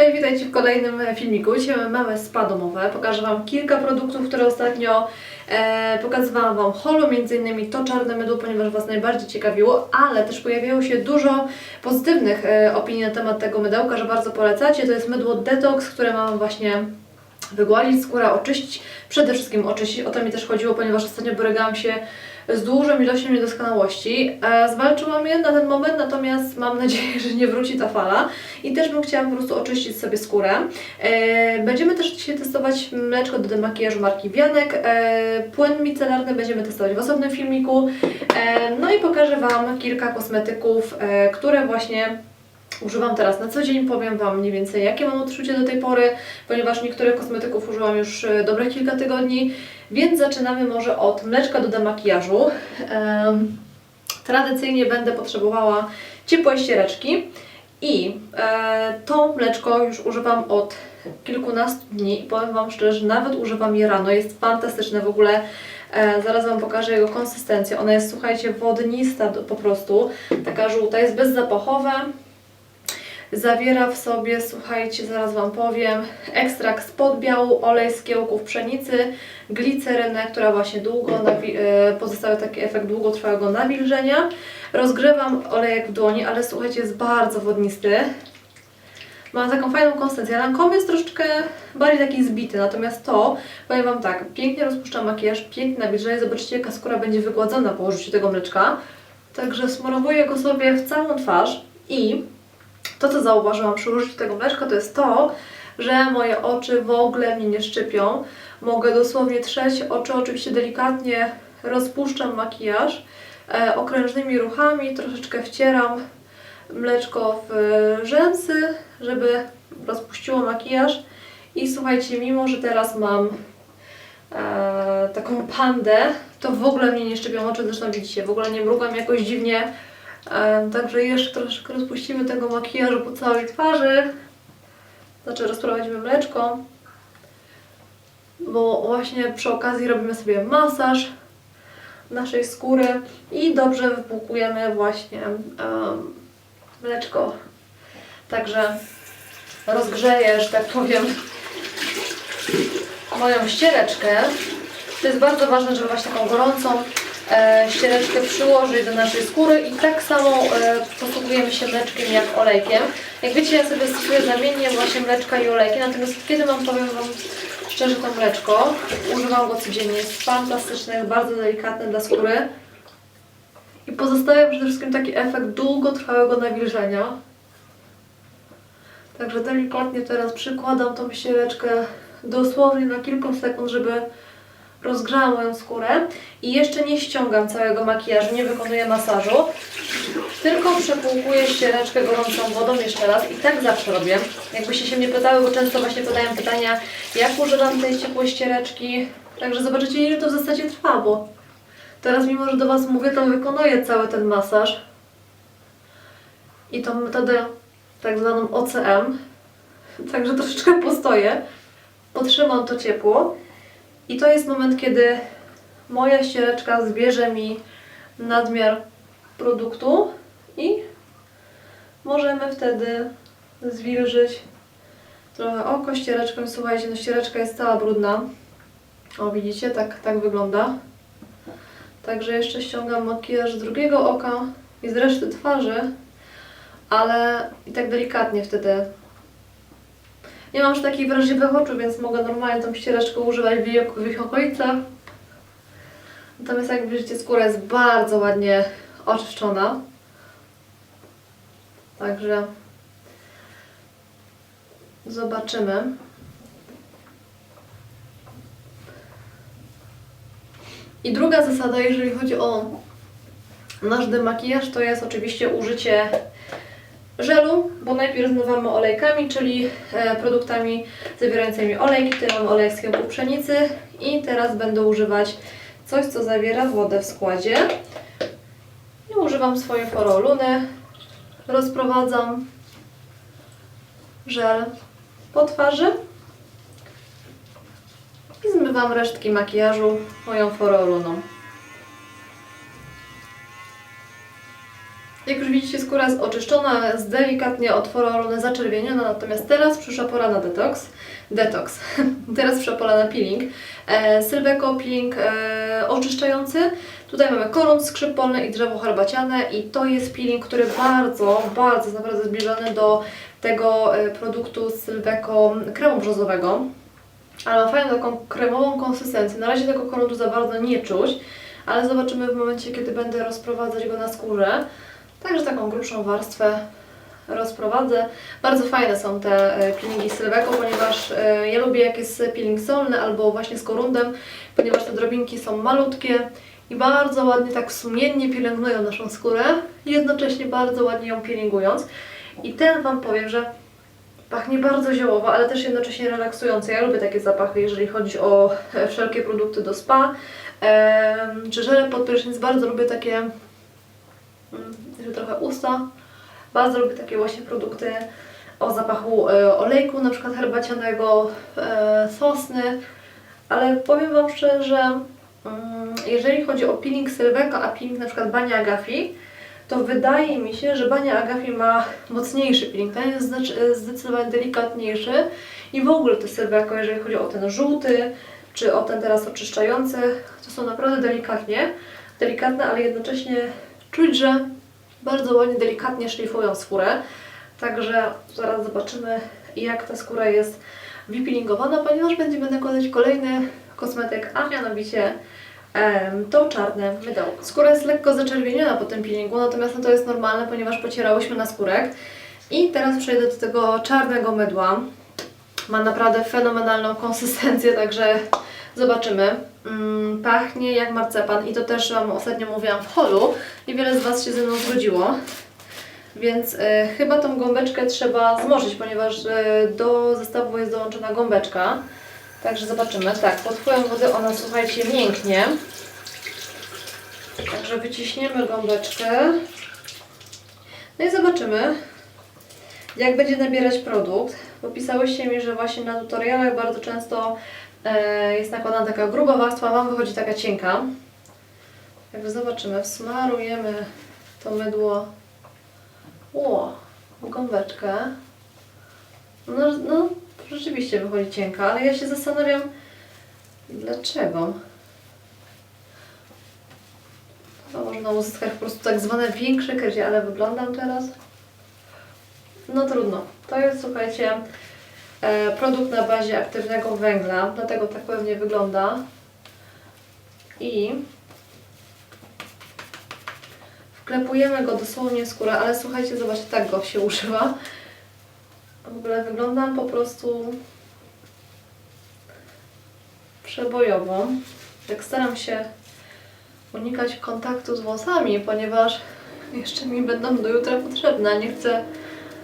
Cześć, witajcie w kolejnym e, filmiku. Dzisiaj mamy spa domowe. Pokażę Wam kilka produktów, które ostatnio e, pokazywałam Wam holo, między innymi to czarne mydło, ponieważ Was najbardziej ciekawiło, ale też pojawiało się dużo pozytywnych e, opinii na temat tego mydełka, że bardzo polecacie. To jest mydło Detox, które mam właśnie wygładzić skórę, oczyścić, przede wszystkim oczyścić. O to mi też chodziło, ponieważ ostatnio borykałam się z dużą ilością niedoskonałości. E, zwalczyłam je na ten moment, natomiast mam nadzieję, że nie wróci ta fala. I też bym chciała po prostu oczyścić sobie skórę. E, będziemy też dzisiaj testować mleczko do demakijażu marki Wianek. E, płyn micelarny będziemy testować w osobnym filmiku. No i pokażę Wam kilka kosmetyków, które właśnie używam teraz na co dzień. Powiem Wam mniej więcej jakie mam odczucie do tej pory, ponieważ niektórych kosmetyków użyłam już dobre kilka tygodni. Więc zaczynamy może od mleczka do demakijażu. Em, tradycyjnie będę potrzebowała ciepłej ściereczki i e, to mleczko już używam od kilkunastu dni i powiem Wam szczerze, że nawet używam je rano. Jest fantastyczne w ogóle. E, zaraz Wam pokażę jego konsystencję. Ona jest, słuchajcie, wodnista po prostu. Taka żółta, jest bezzapachowe. Zawiera w sobie, słuchajcie, zaraz Wam powiem, ekstrakt z podbiału, olej z kiełków pszenicy, glicerynę, która właśnie długo e, pozostawia taki efekt długotrwałego nawilżenia. Rozgrzewam olejek w dłoni, ale słuchajcie, jest bardzo wodnisty. Ma taką fajną konsystencję. Lancome jest troszeczkę bardziej taki zbity, natomiast to, powiem Wam tak, pięknie rozpuszcza makijaż, pięknie nawilżenie. Zobaczcie, jaka skóra będzie wygładzona po użyciu tego mleczka. Także smarowuję go sobie w całą twarz i to, co zauważyłam przy użyciu tego mleczka, to jest to, że moje oczy w ogóle mnie nie szczypią. Mogę dosłownie trzeć oczy, oczywiście delikatnie rozpuszczam makijaż e, okrężnymi ruchami, troszeczkę wcieram mleczko w rzęsy, żeby rozpuściło makijaż. I słuchajcie, mimo że teraz mam e, taką pandę, to w ogóle mnie nie szczypią oczy, zresztą widzicie, w ogóle nie mrugam jakoś dziwnie. Także jeszcze troszeczkę rozpuścimy tego makijażu po całej twarzy. Znaczy rozprowadzimy mleczko. Bo właśnie przy okazji robimy sobie masaż naszej skóry i dobrze wypłukujemy właśnie em, mleczko. Także rozgrzeję, że tak powiem, moją ściereczkę. To jest bardzo ważne, żeby właśnie taką gorącą e, ściereczkę przyłożyć do naszej skóry i tak samo e, posługujemy się mleczkiem jak olejkiem. Jak wiecie, ja sobie stosuję zamiennie właśnie mleczka i olejki, natomiast kiedy mam, powiem Wam szczerze, to mleczko, używam go codziennie, jest fantastyczne, jest bardzo delikatne dla skóry i pozostawia przede wszystkim taki efekt długotrwałego nawilżenia. Także delikatnie teraz przykładam tą ściereczkę dosłownie na kilka sekund, żeby rozgrzała moją skórę i jeszcze nie ściągam całego makijażu, nie wykonuję masażu, tylko przepłukuję ściereczkę gorącą wodą jeszcze raz i tak zawsze robię. Jakbyście się mnie pytały, bo często właśnie padają pytania, jak używam tej ciepłej ściereczki, także zobaczycie ile to w zasadzie trwa, bo teraz mimo, że do Was mówię, to wykonuję cały ten masaż. I tą metodę tak zwaną OCM, także troszeczkę postoję, potrzymam to ciepło i to jest moment, kiedy moja ściereczka zbierze mi nadmiar produktu i możemy wtedy zwilżyć trochę oko ściereczką. Słuchajcie, no ściereczka jest cała brudna. O, widzicie? Tak, tak wygląda. Także jeszcze ściągam makijaż z drugiego oka i z reszty twarzy, ale i tak delikatnie wtedy nie mam już takich wrażliwych oczu, więc mogę normalnie tą ściereczkę używać w ich, w okolicach. Natomiast jak widzicie, skóra jest bardzo ładnie oczyszczona. Także zobaczymy. I druga zasada, jeżeli chodzi o nasz demakijaż, to jest oczywiście użycie żelu, bo najpierw zmywamy olejkami, czyli e, produktami zawierającymi olejki. Tutaj mamy olej z kiełku pszenicy i teraz będę używać coś, co zawiera wodę w składzie. I używam swojej foroluny. Rozprowadzam żel po twarzy i zmywam resztki makijażu moją foroluną. Jak już widzicie, skóra jest oczyszczona, jest delikatnie otworona, zaczerwieniona, natomiast teraz przyszła pora na detoks. Detoks. teraz przyszła pora na peeling. E, Sylveko peeling e, oczyszczający. Tutaj mamy koron skrzypolny i drzewo herbaciane i to jest peeling, który bardzo, bardzo jest naprawdę zbliżony do tego e, produktu Sylveko kremu brzozowego. Ale ma fajną taką kremową konsystencję. Na razie tego koronu za bardzo nie czuć, ale zobaczymy w momencie, kiedy będę rozprowadzać go na skórze. Także taką grubszą warstwę rozprowadzę. Bardzo fajne są te e, peelingi Sylveko, ponieważ e, ja lubię jak jest peeling solny albo właśnie z korundem, ponieważ te drobinki są malutkie i bardzo ładnie, tak sumiennie pielęgnują naszą skórę, jednocześnie bardzo ładnie ją peelingując. I ten Wam powiem, że pachnie bardzo ziołowo, ale też jednocześnie relaksująco. Ja lubię takie zapachy, jeżeli chodzi o e, wszelkie produkty do spa. Czy żele pod prysznic, bardzo lubię takie mm, jeszcze trochę usta. Bardzo lubię takie właśnie produkty o zapachu e, olejku, na przykład herbacianego, e, sosny. Ale powiem Wam szczerze, mm, jeżeli chodzi o peeling Sylveka, a peeling na przykład Bania Agafi, to wydaje mi się, że Bania Agafi ma mocniejszy peeling. Ten jest znaczy- zdecydowanie delikatniejszy i w ogóle to Sylveko, jeżeli chodzi o ten żółty, czy o ten teraz oczyszczający, to są naprawdę delikatnie, delikatne, ale jednocześnie czuć, że bardzo ładnie, delikatnie szlifują skórę. Także zaraz zobaczymy, jak ta skóra jest wypeelingowana, ponieważ będziemy nakładać kolejny kosmetyk, a mianowicie to czarne mydełko. Skóra jest lekko zaczerwieniona po tym peelingu, natomiast no to jest normalne, ponieważ pocierałyśmy na skórek. I teraz przejdę do tego czarnego mydła. Ma naprawdę fenomenalną konsystencję, także zobaczymy. Mm, pachnie jak marcepan i to też Wam ostatnio mówiłam w holu i wiele z Was się ze mną zgodziło. Więc e, chyba tą gąbeczkę trzeba zmoczyć, ponieważ e, do zestawu jest dołączona gąbeczka. Także zobaczymy. Tak, pod wpływem wody ona, słuchajcie, mięknie. Także wyciśniemy gąbeczkę. No i zobaczymy, jak będzie nabierać produkt. Bo pisałyście mi, że właśnie na tutorialach bardzo często jest nakładana taka gruba warstwa, a Wam wychodzi taka cienka. Także zobaczymy. Wsmarujemy to mydło o, gąbeczkę. No, no, rzeczywiście wychodzi cienka, ale ja się zastanawiam, dlaczego. To można uzyskać po prostu tak zwane większe krycie, ale wyglądam teraz. No trudno. To jest, słuchajcie, e, produkt na bazie aktywnego węgla, dlatego tak pewnie wygląda. I Wklepujemy go dosłownie w skórę, ale słuchajcie, zobaczcie, tak go się używa. W ogóle wyglądam po prostu przebojowo. Jak staram się unikać kontaktu z włosami, ponieważ jeszcze mi będą do jutra potrzebne. Nie chcę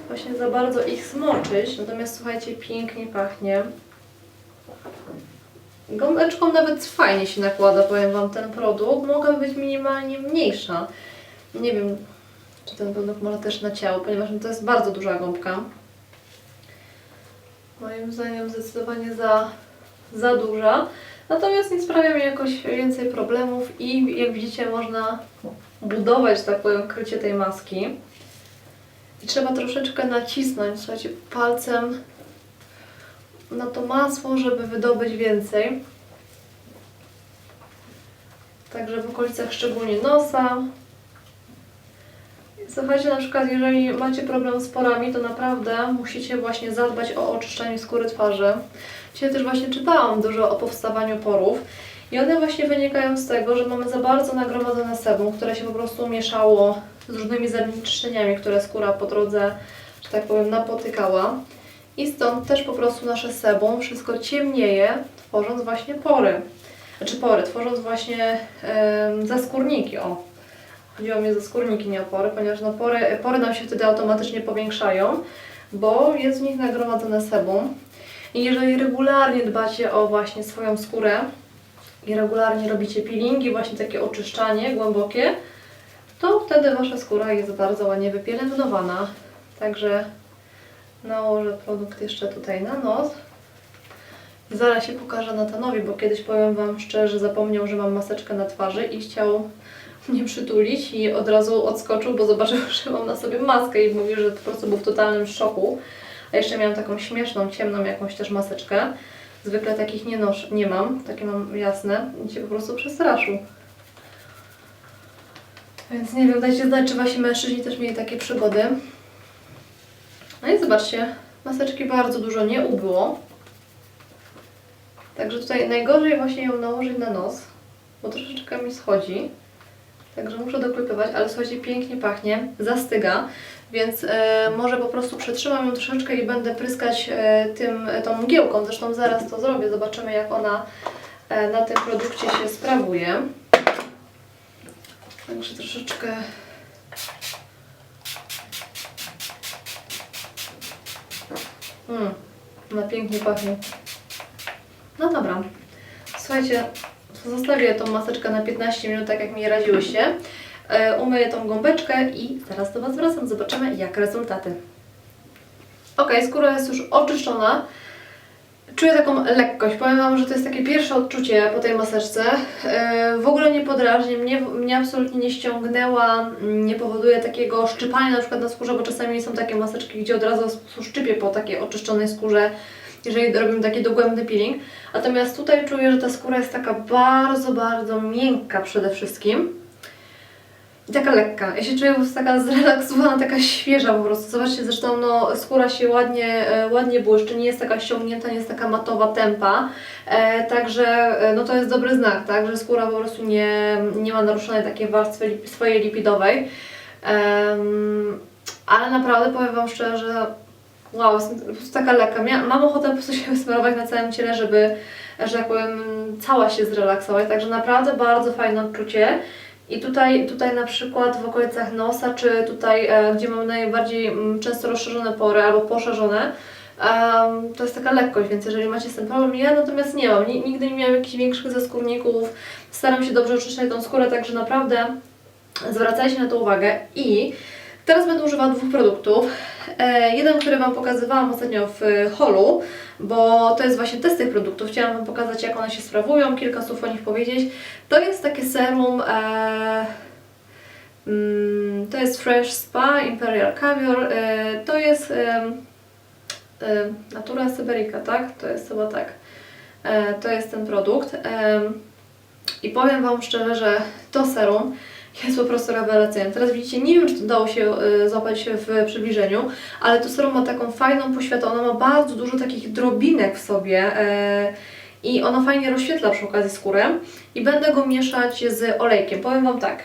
właśnie za bardzo ich smoczyć. Natomiast słuchajcie, pięknie pachnie. Gąbeczką nawet fajnie się nakłada, powiem Wam, ten produkt. Mogła być minimalnie mniejsza. Nie wiem, czy ten produkt może też na ciało, ponieważ no to jest bardzo duża gąbka. Moim zdaniem zdecydowanie za, za duża. Natomiast nie sprawia mi jakoś więcej problemów i jak widzicie można budować, tak powiem, krycie tej maski. I trzeba troszeczkę nacisnąć, słuchajcie, palcem na to masło, żeby wydobyć więcej. Także w okolicach szczególnie nosa, Słuchajcie, na przykład jeżeli macie problem z porami, to naprawdę musicie właśnie zadbać o oczyszczenie skóry twarzy. Dzisiaj też właśnie czytałam dużo o powstawaniu porów i one właśnie wynikają z tego, że mamy za bardzo nagromadzone sebum, które się po prostu mieszało z różnymi zanieczyszczeniami, które skóra po drodze, że tak powiem, napotykała. I stąd też po prostu nasze sebum wszystko ciemnieje, tworząc właśnie pory. Znaczy pory, tworząc właśnie em, zaskórniki, o, Chodziło mi o skórniki, nie opory, ponieważ no pory, pory nam się wtedy automatycznie powiększają, bo jest w nich nagromadzone sebum. I jeżeli regularnie dbacie o właśnie swoją skórę i regularnie robicie peelingi, właśnie takie oczyszczanie głębokie, to wtedy Wasza skóra jest bardzo ładnie wypielęgnowana. Także nałożę produkt jeszcze tutaj na nos. Zaraz się pokażę Natanowi, bo kiedyś powiem Wam szczerze, zapomniał, że mam maseczkę na twarzy i chciał mnie przytulić i od razu odskoczył, bo zobaczył, że mam na sobie maskę i mówił, że po prostu był w totalnym szoku. A jeszcze miałam taką śmieszną, ciemną jakąś też maseczkę. Zwykle takich nie noszę, nie mam, takie mam jasne i się po prostu przestraszył. Więc nie wiem, dajcie znać, czy wasi mężczyźni też mieli takie przygody. No i zobaczcie, maseczki bardzo dużo nie ubyło. Także tutaj najgorzej właśnie ją nałożyć na nos, bo troszeczkę mi schodzi. Także muszę doklepywać, ale słuchajcie, pięknie pachnie, zastyga, więc e, może po prostu przetrzymam ją troszeczkę i będę pryskać e, tym, tą mgiełką. Zresztą zaraz to zrobię, zobaczymy jak ona e, na tym produkcie się sprawuje. Także troszeczkę Mm, ona pięknie pachnie. No dobra. Słuchajcie, zostawię tą maseczkę na 15 minut, tak jak mi radziłyście. E, umyję tą gąbeczkę i zaraz do Was wracam. Zobaczymy, jak rezultaty. Ok, skóra jest już oczyszczona. Czuję taką lekkość. Powiem Wam, że to jest takie pierwsze odczucie po tej maseczce. E, w ogóle nie podrażni, mnie, mnie absolutnie nie ściągnęła, nie powoduje takiego szczypania na przykład na skórze, bo czasami są takie maseczki, gdzie od razu szczypie po takiej oczyszczonej skórze, jeżeli robimy taki dogłębny peeling. Natomiast tutaj czuję, że ta skóra jest taka bardzo, bardzo miękka przede wszystkim. I taka lekka. Ja się czuję po prostu taka zrelaksowana, taka świeża po prostu. Zobaczcie, zresztą no, skóra się ładnie, e, ładnie błyszczy, nie jest taka ściągnięta, nie jest taka matowa tempa. E, także e, no, to jest dobry znak, tak? że skóra po prostu nie, nie ma naruszonej takiej warstwy lip, swojej lipidowej. Em, ale naprawdę powiem Wam szczerze, że wow, jestem po prostu taka lekka. Mia, mam ochotę po prostu się wysmarować na całym ciele, żeby, że tak powiem, cała się zrelaksować. Także naprawdę bardzo fajne odczucie. I tutaj, tutaj na przykład w okolicach nosa, czy tutaj, e, gdzie mam najbardziej mm, często rozszerzone pory albo poszerzone, to jest taka lekkość, więc jeżeli macie z tym problem, ja natomiast nie mam, Ni- nigdy nie miałam jakichś większych zaskórników, staram się dobrze oczyszczać tą skórę, także naprawdę zwracajcie na to uwagę. I teraz będę używała dwóch produktów. E, jeden, który Wam pokazywałam ostatnio w e, holu, bo to jest właśnie test tych produktów. Chciałam Wam pokazać, jak one się sprawują, kilka słów o nich powiedzieć. To jest takie serum, e, mm, to jest Fresh Spa Imperial Caviar, to jest Natura Syberica, tak? To jest chyba tak. To jest ten produkt. I powiem Wam szczerze, że to serum jest po prostu rewelacyjne. Teraz widzicie, nie wiem, czy to dało się y, złapać w przybliżeniu, ale to serum ma taką fajną poświatę, ono ma bardzo dużo takich drobinek w sobie y, i ono fajnie rozświetla przy okazji skórę i będę go mieszać z olejkiem. Powiem Wam tak,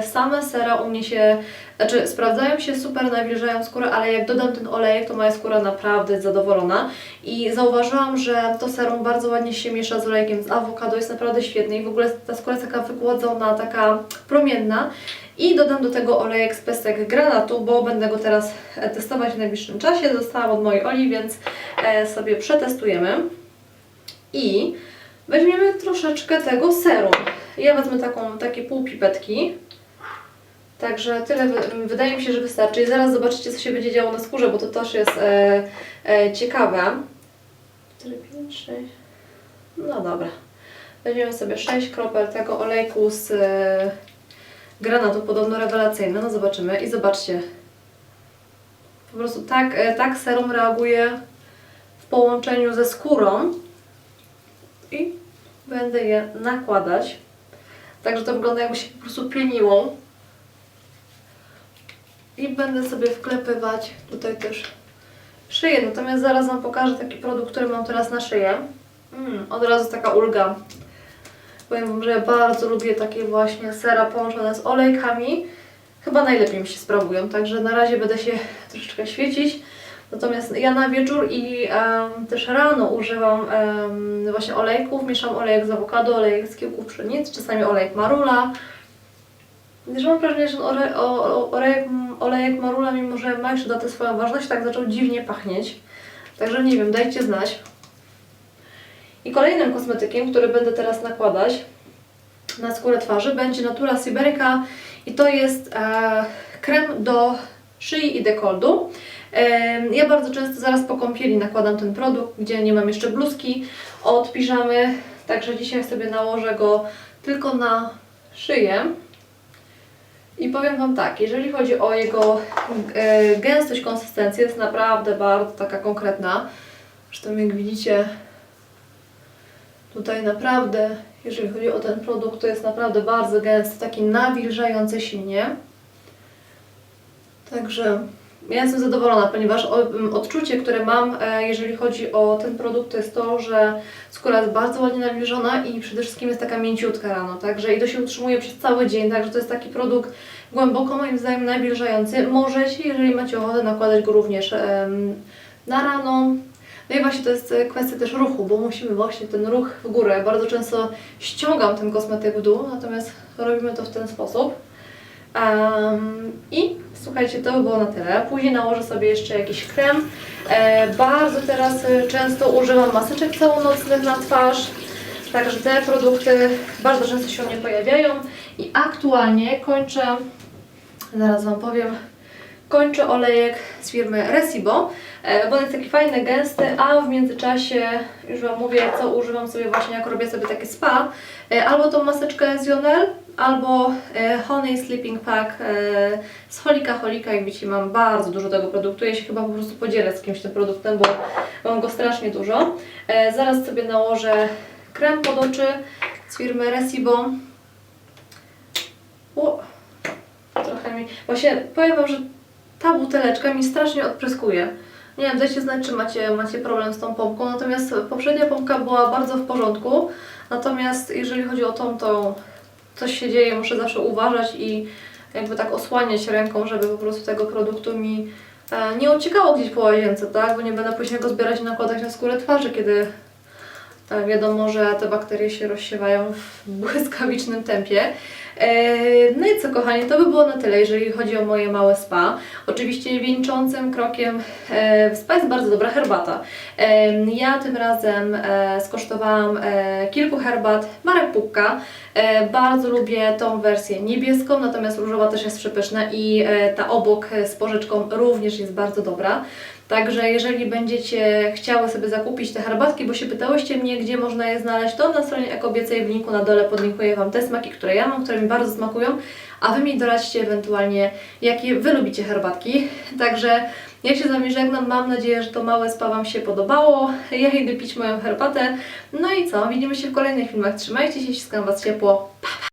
y, same sera u mnie się, znaczy sprawdzają się super, nawilżają skórę, ale jak dodam ten olejek, to moja skóra naprawdę jest zadowolona i zauważyłam, że to serum bardzo ładnie się miesza z olejkiem z awokado, jest naprawdę świetny i w ogóle ta skóra jest taka wygłodzona, taka promienna i dodam do tego olejek z pestek granatu, bo będę go teraz e, testować w najbliższym czasie. Dostałam od mojej Oli, więc e, sobie przetestujemy. I weźmiemy troszeczkę tego serum. Ja wezmę taką, takie pół pipetki. Także tyle wy- wydaje mi się, że wystarczy. I zaraz zobaczycie, co się będzie działo na skórze, bo to też jest e, e, ciekawe. 4, 5, 6. No dobra. Weźmiemy sobie 6 kropel tego olejku z e, granatu, podobno rewelacyjny. No zobaczymy. I zobaczcie. Po prostu tak, e, tak serum reaguje w połączeniu ze skórą. I będę je nakładać. Także to wygląda jakby się po prostu pieniło. I będę sobie wklepywać tutaj też szyję. Natomiast zaraz Wam pokażę taki produkt, który mam teraz na szyję. Mm, od razu taka ulga. Powiem Wam, że ja bardzo lubię takie właśnie sera połączone z olejkami. Chyba najlepiej mi się sprawują, także na razie będę się troszeczkę świecić. Natomiast ja na wieczór i em, też rano używam em, właśnie olejków. Mieszam olejek z awokado, olejek z kiełków pszenicy, czasami olejek marula. Gdyż mam wrażenie, że ore, o, o, olejek, olejek marula, mimo że ma jeszcze datę swoją ważność, tak zaczął dziwnie pachnieć. Także nie wiem, dajcie znać. I kolejnym kosmetykiem, który będę teraz nakładać na skórę twarzy, będzie Natura Siberica i to jest e, krem do szyi i dekoldu. Ja bardzo często zaraz po kąpieli nakładam ten produkt, gdzie nie mam jeszcze bluzki od piżamy, także dzisiaj sobie nałożę go tylko na szyję. I powiem Wam tak, jeżeli chodzi o jego e, gęstość, konsystencję, jest naprawdę bardzo taka konkretna. Zresztą jak widzicie, tutaj naprawdę, jeżeli chodzi o ten produkt, to jest naprawdę bardzo gęsty, taki nawilżający silnie. Także ja jestem zadowolona, ponieważ odczucie, które mam, e, jeżeli chodzi o ten produkt, to jest to, że skóra jest bardzo ładnie nawilżona i przede wszystkim jest taka mięciutka rano, także i to się utrzymuje przez cały dzień, także to jest taki produkt głęboko moim zdaniem nawilżający. Możecie, jeżeli macie ochotę, nakładać go również na rano. No i właśnie to jest e, kwestia też ruchu, bo musimy właśnie ten ruch w górę. Bardzo często ściągam ten kosmetyk w dół, natomiast robimy to w ten sposób. Em, I słuchajcie, to by było na tyle. Później nałożę sobie jeszcze jakiś krem. E, bardzo teraz e, często używam maseczek całonocnych na twarz. Także te produkty bardzo często się u mnie pojawiają. I aktualnie kończę, zaraz Wam powiem, kończę olejek z firmy Resibo, e, bo on jest taki fajny, gęsty, a w międzyczasie już Wam mówię, co używam sobie właśnie, jak robię sobie takie spa. E, Albo tą maseczkę z Jonel, albo e, Honey Sleeping Pack z Holika Holika. Jak widzicie, mam bardzo dużo tego produktu. Ja się chyba po prostu podzielę z kimś tym produktem, bo mam go strasznie dużo. Zaraz sobie nałożę krem pod oczy z firmy Resibo. O, trochę mi... Właśnie powiem Wam, że ta buteleczka mi strasznie odpryskuje. Nie wiem, dajcie znać, czy macie, macie problem z tą pompką, natomiast poprzednia pompka była bardzo w porządku, natomiast jeżeli chodzi o tą, to coś się dzieje, muszę zawsze uważać i jakby tak osłaniać ręką, żeby po prostu tego produktu mi e, nie uciekało gdzieś po łazience, tak? Bo nie będę później go zbierać i nakładać na skórę twarzy, kiedy e, wiadomo, że te bakterie się rozsiewają w błyskawicznym tempie. E, No i co kochani, to by było na tyle, jeżeli chodzi o moje małe spa. Oczywiście wieńczącym krokiem e, w spa jest bardzo dobra herbata. E, Ja tym razem skosztowałam kilku herbat marek Pupka. E, Bardzo lubię tą wersję niebieską, natomiast różowa też jest przepyszna i ta obok z porzeczką również jest bardzo dobra. Także jeżeli będziecie chciały sobie zakupić te herbatki, bo się pytałyście mnie, gdzie można je znaleźć, to na stronie Ekobiecej w linku na dole podlinkuję Wam te smaki, które ja mam, które bardzo smakują, a Wy mi doradźcie ewentualnie, jakie Wy lubicie herbatki. Także ja się z Wami żegnam, mam nadzieję, że to małe spa Wam się podobało. Ja idę pić moją herbatę. No i co, widzimy się w kolejnych filmach. Trzymajcie się, ściskam Was ciepło. Pa, pa!